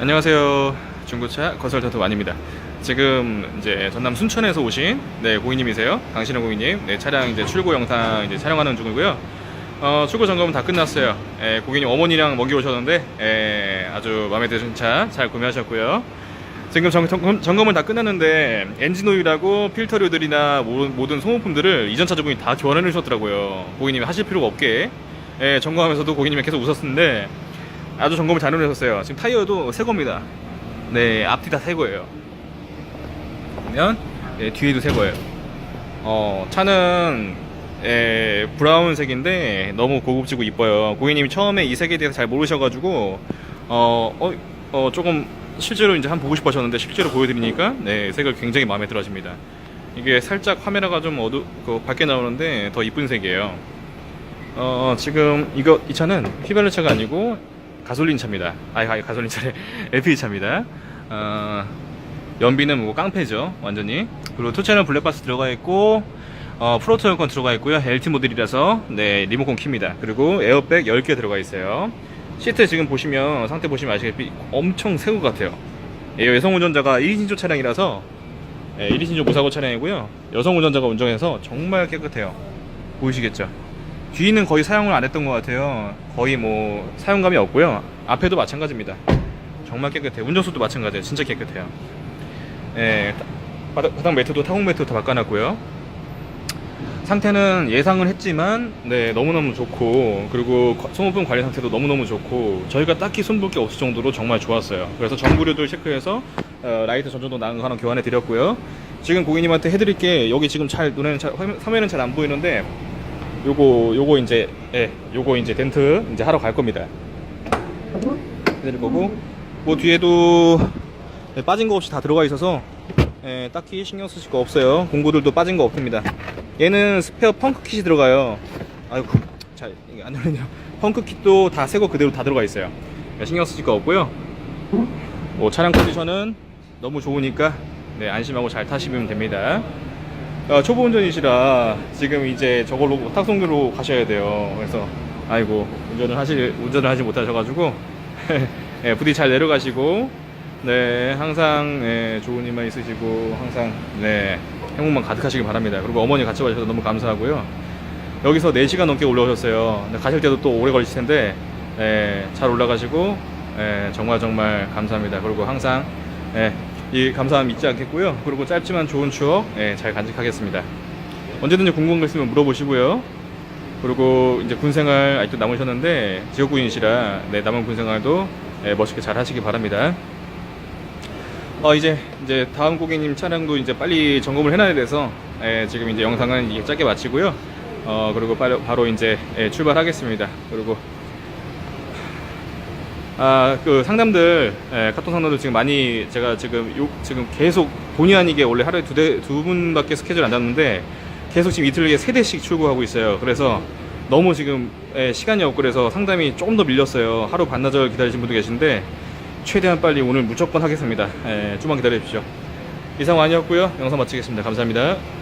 안녕하세요. 중고차 컨설턴트 완입니다. 지금 이제 전남 순천에서 오신 네 고객님이세요. 강신호 고객님. 네 차량 이제 출고 영상 이제 촬영하는 중이고요. 어, 출고 점검은 다 끝났어요. 예, 고객님 어머니랑 먹이 오셨는데 예, 아주 마음에 드신 차 잘 구매하셨고요. 지금 점, 점, 점검을 다 끝났는데 엔진 오일하고 필터류들이나 모든, 소모품들을 이전 차 주분이 다 교환해 주셨더라고요. 고객님이 하실 필요가 없게 예, 점검하면서도 고객님이 계속 웃었는데 아주 점검을 잘 해주셨어요. 지금 타이어도 새 겁니다. 네, 앞뒤 다 새 거예요. 보면 예, 뒤에도 새 거예요. 어, 차는 예, 브라운색인데 너무 고급지고 이뻐요. 고객님이 처음에 이 색에 대해서 잘 모르셔가지고 어, 어, 어, 조금 실제로 이제 한번 보고 싶으셨는데 실제로 보여드리니까 네, 색을 굉장히 마음에 들어 하십니다. 이게 살짝 카메라가 좀 어두, 그 밝게 나오는데 더 이쁜 색이에요. 어, 지금 이거 이 차는 휘발유 차가 아니고 가솔린 차입니다. 아, 아 가솔린 차래 LPG 차입니다. 어, 연비는 뭐 깡패죠, 완전히. 그리고 투체는 블랙박스 들어가 있고 어, 프로토 에어컨 들어가 있고요. LT 모델이라서 네 리모컨 키입니다. 그리고 에어백 10개 들어가 있어요. 시트 지금 보시면 상태 보시면 아시겠지만 엄청 새우 같아요. 예, 여성 운전자가 1인칭조 차량이라서 예, 1인칭조 무사고 차량이고요. 여성 운전자가 운전해서 정말 깨끗해요. 보이시겠죠? 뒤는 거의 사용을 안 했던 것 같아요. 거의 뭐 사용감이 없고요. 앞에도 마찬가지입니다. 정말 깨끗해요. 운전수도 마찬가지예요. 진짜 깨끗해요. 예, 바닥, 바닥 매트도 타공 매트 다 바꿔놨고요. 상태는 예상은 했지만 네 너무너무 좋고 그리고 거- 소모품 관리 상태도 너무너무 좋고 저희가 딱히 손볼 게 없을 정도로 정말 좋았어요 그래서 전구류들 체크해서 어, 라이트 전조도 나은 거 하나 교환해 드렸고요 지금 고객님한테 해드릴 게 여기 지금 잘 눈에는 잘, 화면- 화면은 잘 안 보이는데 요거 요거 이제 예 요거 이제 덴트 이제 하러 갈 겁니다. 해드릴 거고. 뭐 뒤에도 네, 빠진 거 없이 다 들어가 있어서 예, 딱히 신경 쓰실 거 없어요. 공구들도 빠진 거 없습니다. 얘는 스페어 펑크 킷이 들어가요. 아이고 잘 이게 안 열리네요. 펑크 킷도 다 새 거 그대로 다 들어가 있어요. 네, 신경 쓰실 거 없고요. 뭐 차량 컨디션은 너무 좋으니까 네, 안심하고 잘 타시면 됩니다 어, 초보 운전이시라 지금 이제 저걸로 탁송교로 가셔야 돼요. 그래서 아이고 운전을 하시 운전을 하지 못하셔가지고 예, 부디 잘 내려가시고 네 항상 예, 좋은 일만 있으시고 항상 네 행복만 가득하시길 바랍니다. 그리고 어머니 같이 가셔서 너무 감사하고요. 여기서 4시간 넘게 올라오셨어요. 가실 때도 또 오래 걸리실 텐데 예, 잘 올라가시고 예, 정말 정말 감사합니다. 그리고 항상 예, 이 감사함 잊지 않겠고요. 그리고 짧지만 좋은 추억 예, 잘 간직하겠습니다. 언제든지 궁금한 거 있으면 물어보시고요. 그리고 이제 군생활 아직도 남으셨는데 지역구인이시라 네, 남은 군생활도 예, 멋있게 잘 하시기 바랍니다. 어 이제 이제 다음 고객님 차량도 이제 빨리 점검을 해놔야 돼서 예, 지금 이제 영상은 이게 짧게 마치고요. 어 그리고 바로, 바로 이제 예, 출발하겠습니다. 그리고 아, 그 상담들, 예, 카톡 상담들 지금 많이 제가 지금 요, 지금 계속 본의 아니게 원래 하루에 두 대, 두 분밖에 스케줄 안 잡는데 계속 지금 이틀 에 세 대씩 출고하고 있어요. 그래서 너무 지금 예, 시간이 없고 그래서 상담이 조금 더 밀렸어요. 하루 반나절 기다리신 분도 계신데 최대한 빨리 오늘 무조건 하겠습니다. 예, 좀만 기다려 주십시오. 이상 완이었고요. 영상 마치겠습니다. 감사합니다.